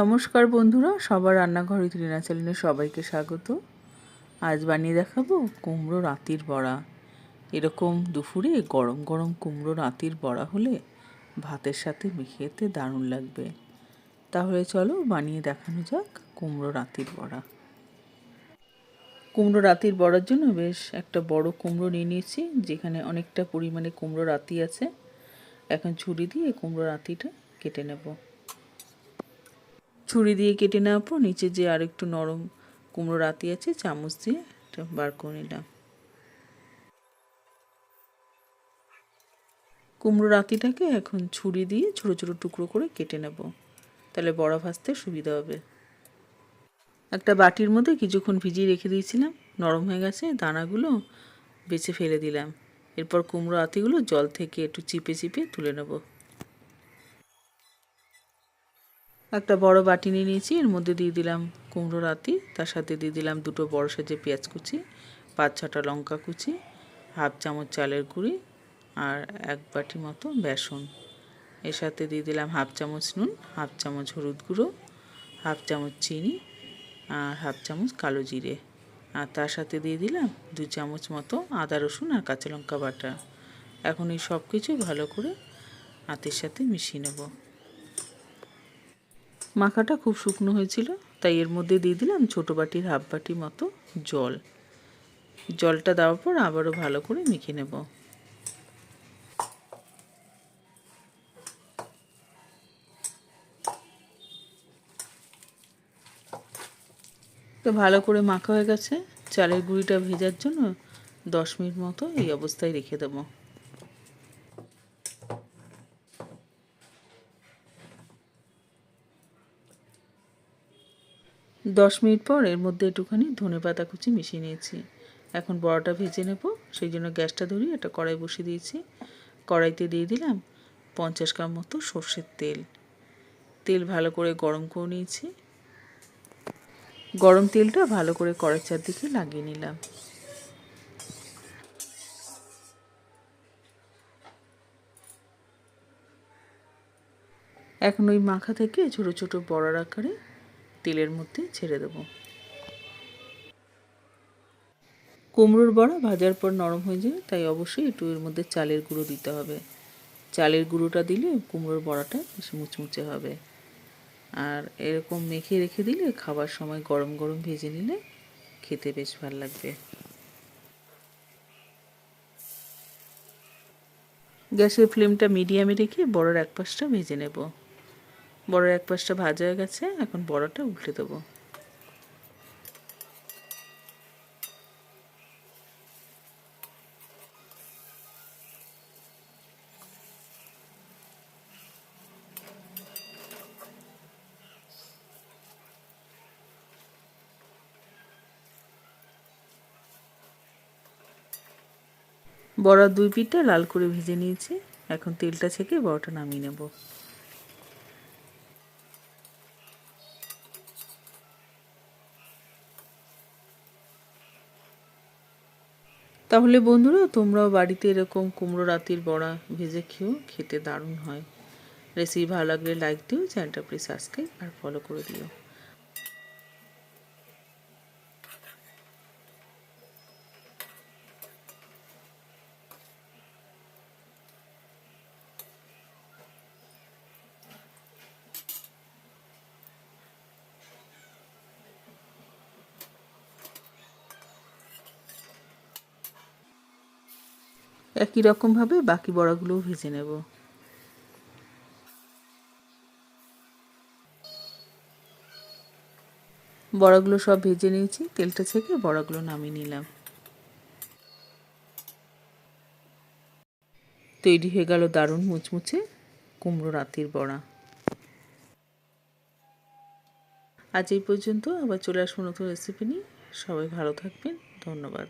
নমস্কার বন্ধুরা, সবার রান্নাঘরে ত্রিনা চ্যানেলে সবাইকে স্বাগত। আজ বানিয়ে দেখাবো কুমড়ো রাতির বড়া। এরকম দুপুরে গরম গরম কুমড়ো রাতির বড়া হলে ভাতের সাথে খেতে দারুণ লাগবে। তাহলে চলো বানিয়ে দেখানো যাক কুমড়ো রাতির বড়া। কুমড়ো রাতির বড়ার জন্য বেশ একটা বড় কুমড়ো নিয়ে নিয়েছি, যেখানে অনেকটা পরিমাণে কুমড়ো রাতি আছে। এখন ছুরি দিয়ে কুমড়ো রাতিটা কেটে নেব। ছুরি দিয়ে কেটে নেওয়ার পর নিচে যে আর একটু নরম কুমড়ো রাতি আছে, চামচ দিয়ে এটা বার করে নিলাম। কুমড়ো রাতিটাকে এখন ছুরি দিয়ে ছোটো ছোটো টুকরো করে কেটে নেব। তাহলে বড়া ভাজতে সুবিধা হবে। একটা বাটির মধ্যে কিছুক্ষণ ভিজিয়ে রেখে দিয়েছিলাম। নরম হয়ে গেছে, দানাগুলো বেছে ফেলে দিলাম। এরপর কুমড়ো আতিগুলো জল থেকে একটু চিপে চিপে তুলে নেব। একটা বড় বাটি নিয়ে নিয়েছি। এর মধ্যে দিয়ে দিলাম কুমড়ো রাতি, তার সাথে দিয়ে দিলাম দুটো বড় সাজে পেঁয়াজ কুচি, পাঁচ ছটা লঙ্কা কুচি, হাফ চামচ চালের গুঁড়ি আর এক বাটি মতো বেসন। এর সাথে দিয়ে দিলাম হাফ চামচ নুন, হাফ চামচ হলুদ গুঁড়ো, হাফ চামচ চিনি আর হাফ চামচ কালো জিরে। আর তার সাথে দিয়ে দিলাম দু চামচ মতো আদা রসুন আর কাঁচা লঙ্কা বাটা। এখন এই সব কিছু ভালো করে হাতের সাথে মিশিয়ে নেব। মাখাটা খুব শুকনো হয়েছিল, তাই এর মধ্যে দিয়ে দিলাম ছোটো বাটির হাফ বাটি মতো জল। জলটা দেওয়ার পর আবারও ভালো করে মেখে নেব। তো ভালো করে মাখা হয়ে গেছে, চালের গুঁড়িটা ভেজার জন্য দশ মিনিট মতো এই অবস্থায় রেখে দেবো। দশ মিনিট পর এর মধ্যে একটুখানি ধনে পাতা কুচি মিশিয়ে নিয়েছি। এখন বড়াটা ভেজে নেব, সেই জন্য গ্যাসটা ধরিয়ে একটা কড়াই বসিয়ে দিয়েছি। কড়াইতে দিয়ে দিলাম পঞ্চাশ গ্রাম মতো সর্ষের তেল। তেল ভালো করে গরম করে নিয়েছি। গরম তেলটা ভালো করে কড়াই চারদিকে লাগিয়ে নিলাম। এখন ওই মাখা থেকে ছোট ছোট বড়ার আকারে তেলের মধ্যে ছেড়ে দেব। কুমড়োর বড়া ভাজার পর নরম হয়ে যায়, তাই অবশ্যই একটু এর মধ্যে চালের গুঁড়ো দিতে হবে। চালের গুঁড়োটা দিলে কুমড়োর বড়াটা বেশ মুচমুচে হবে। আর এরকম মেখে রেখে দিলে খাবার সময় গরম গরম ভেজে নিলে খেতে বেশ ভালো লাগবে। গ্যাসের ফ্লেমটা মিডিয়ামে রেখে বড়ার এক পাশটা ভেজে নেব। বড় এক পাশটা ভাজা হয়ে গেছে, এখন বড়টা উল্টে দেবো। বড়া দুই পিঠটা লাল করে ভেজে নিয়েছি, এখন তেলটা ছেঁকে বড়টা নামিয়ে নেব। তাহলে বন্ধুরা, তোমরাও বাড়িতে এরকম কুমড়ো রাতির বড়া ভেজে খেয়েও খেতে দারুণ হয়। রেসিপি ভালো লাগলে লাইক দিও চ্যানেলটা প্লিজ সাবস্ক্রাইব আর ফলো করে দিও। একই রকমভাবে বাকি বড়াগুলোও ভেজে নেব। বড়াগুলো সব ভেজে নিয়েছি, তেলটা ছেঁকে বড়াগুলো নামিয়ে নিলাম। তৈরি হয়ে গেল দারুণ মুচমুচে কুমড়ো রাতির বড়া। আজ এই পর্যন্ত আবার চলে আসব নতুন রেসিপি নিয়ে। সবাই ভালো থাকবেন, ধন্যবাদ।